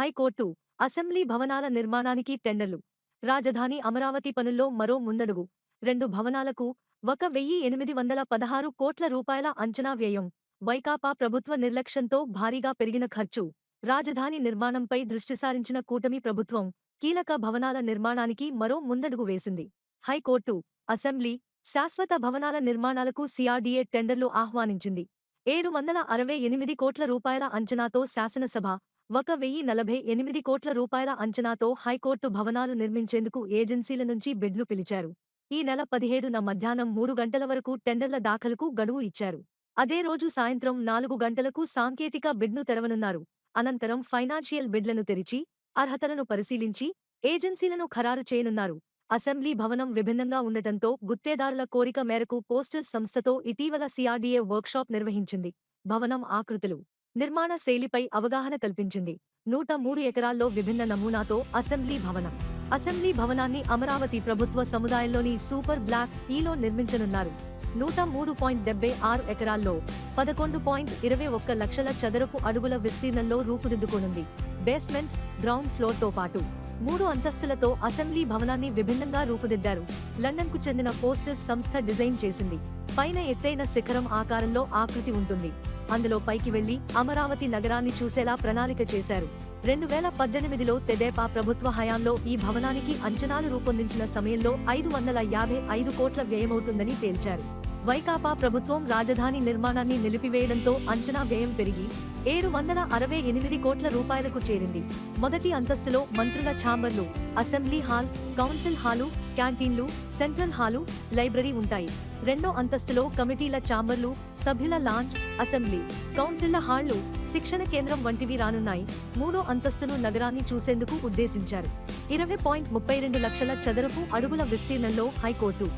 High court assembly భవనాల నిర్మాణానికి టెండర్లు. రాజధాని అమరావతి పనుల్లో మరో ముందడుగు. రెండు భవనాలకు ఒక వెయ్యి ఎనిమిది వందల పదహారు కోట్ల రూపాయల అంచనా వ్యయం. వైకాపా ప్రభుత్వ నిర్లక్ష్యంతో భారీగా పెరిగిన ఖర్చు. రాజధాని నిర్మాణంపై దృష్టి సారించిన కూటమి ప్రభుత్వం కీలక భవనాల నిర్మాణానికి మరో ముందడుగు వేసింది. హైకోర్టు అసెంబ్లీ శాశ్వత భవనాల నిర్మాణాలకు సిఆర్డీఏ టెండర్లు ఆహ్వానించింది. ఏడు వందల అరవై ఎనిమిది కోట్ల రూపాయల అంచనాతో శాసనసభ ఒక వెయ్యి నలభై ఎనిమిది కోట్ల రూపాయల అంచనాతో హైకోర్టు భవనాలు నిర్మించేందుకు ఏజెన్సీల నుంచి బిడ్లు పిలిచారు. ఈ నెల పదిహేడున మధ్యాహ్నం మూడు గంటల వరకు టెండర్ల దాఖలకు గడువు ఇచ్చారు. అదే రోజు సాయంత్రం నాలుగు గంటలకు సాంకేతిక బిడ్ను తెరవనున్నారు. అనంతరం ఫైనాన్షియల్ బిడ్లను తెరిచి అర్హతలను పరిశీలించి ఏజెన్సీలను ఖరారు చేయనున్నారు. అసెంబ్లీ భవనం విభిన్నంగా ఉండటంతో గుత్తేదారుల కోరిక మేరకు పోస్టర్స్ సంస్థతో ఇటీవల సిఆర్డీఏ వర్క్షాప్ నిర్వహించింది. భవనం ఆకృతులు నిర్మాణ శైలిపై అవగాహన కల్పించింది. నూట మూడు ఎకరాల్లో విభిన్న నమూనాతో అసెంబ్లీ భవనం. అసెంబ్లీ భవనాన్ని అమరావతి ప్రభుత్వ సముదాయంలోని సూపర్ బ్లాక్ ఈలో నిర్మించనున్నారు. నూట మూడు పాయింట్ డెబ్బై ఆరు ఎకరాల్లో పదకొండు పాయింట్ ఇరవై ఒక్క లక్షల చదరపు అడుగుల విస్తీర్ణంలో రూపుదిద్దుకోనుంది. బేస్మెంట్ గ్రౌండ్ ఫ్లోర్తో పాటు మూడు అంతస్తులతో అసెంబ్లీ భవనాన్ని విభిన్నంగా రూపుదిద్దారు. లండన్కు చెందిన పోస్టర్స్ సంస్థ డిజైన్ చేసింది. పైన ఎత్తైన శిఖరం ఆకారంలో ఆకృతి ఉంటుంది. అందులో పైకి వెళ్ళి అమరావతి నగరాన్ని చూసేలా ప్రణాళిక చేశారు. రెండు వేల పద్దెనిమిదిలో తెదేపా ప్రభుత్వ హయాంలో ఈ భవనానికి అంచనాలు రూపొందించిన సమయంలో ఐదు వందల యాభై ఐదు కోట్ల వ్యయమవుతుందని తేల్చారు. వైకాపా ప్రభుత్వం రాజధాని నిర్మాణాన్ని నిలిపివేయడంతో అంచనా వ్యయం పెరిగి ఏడు వందల అరవై ఎనిమిది కోట్ల రూపాయలకు చేరింది. మొదటి అంతస్తులో మంత్రుల ఛాంబర్లు అసెంబ్లీ హాల్ కౌన్సిల్ హాలు క్యాంటీన్లు సెంట్రల్ హాలు లైబ్రరీ ఉంటాయి. రెండో అంతస్తులో కమిటీల ఛాంబర్లు సభ్యుల లాంచ్ అసెంబ్లీ కౌన్సిల్ల హాళ్ళు శిక్షణ కేంద్రం వంటివి రానున్నాయి. మూడో అంతస్తును నగరాన్ని చూసేందుకు ఉద్దేశించారు. ఇరవై పాయింట్ ముప్పై రెండు లక్షల చదరపు అడుగుల విస్తీర్ణంలో హైకోర్టు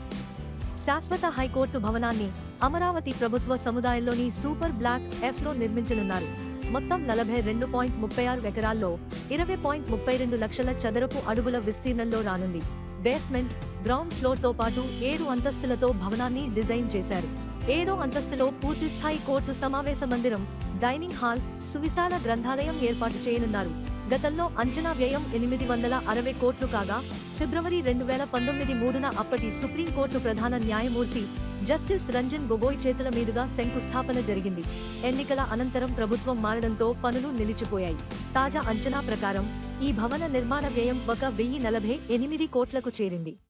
శాశ్వత హైకోర్టు భవనాన్ని అమరావతి ప్రభుత్వ సముదాయంలోని సూపర్ బ్లాక్ ఎఫ్లో నిర్మించనున్నారు. మొత్తం నలభై రెండు పాయింట్ ముప్పై ఆరు ఎకరాల్లో ఇరవై పాయింట్ ముప్పై రెండు లక్షల చదరపు అడుగుల విస్తీర్ణంలో రానుంది. బేస్మెంట్ గ్రౌండ్ ఫ్లోర్తో పాటు ఏడు అంతస్తులతో భవనాన్ని డిజైన్ చేశారు. ఏడో అంతస్తులో పూర్తిస్థాయి కోర్టు సమావేశ మందిరం డైనింగ్ హాల్ సువిశాల గ్రంథాలయం ఏర్పాటు చేయనున్నారు. గతంలో అంచనా వ్యయం ఎనిమిది వందల అరవై కోట్లు కాగా ఫిబ్రవరి రెండు వేల పంతొమ్మిది మూడున అప్పటి సుప్రీంకోర్టు ప్రధాన న్యాయమూర్తి జస్టిస్ రంజన్ గొగోయ్ చేతుల మీదుగా శంకుస్థాపన జరిగింది. ఎన్నికల అనంతరం ప్రభుత్వం మారడంతో పనులు నిలిచిపోయాయి. తాజా అంచనా ప్రకారం ఈ భవన నిర్మాణ వ్యయం ఒక వెయ్యి నలభై ఎనిమిది కోట్లకు చేరింది.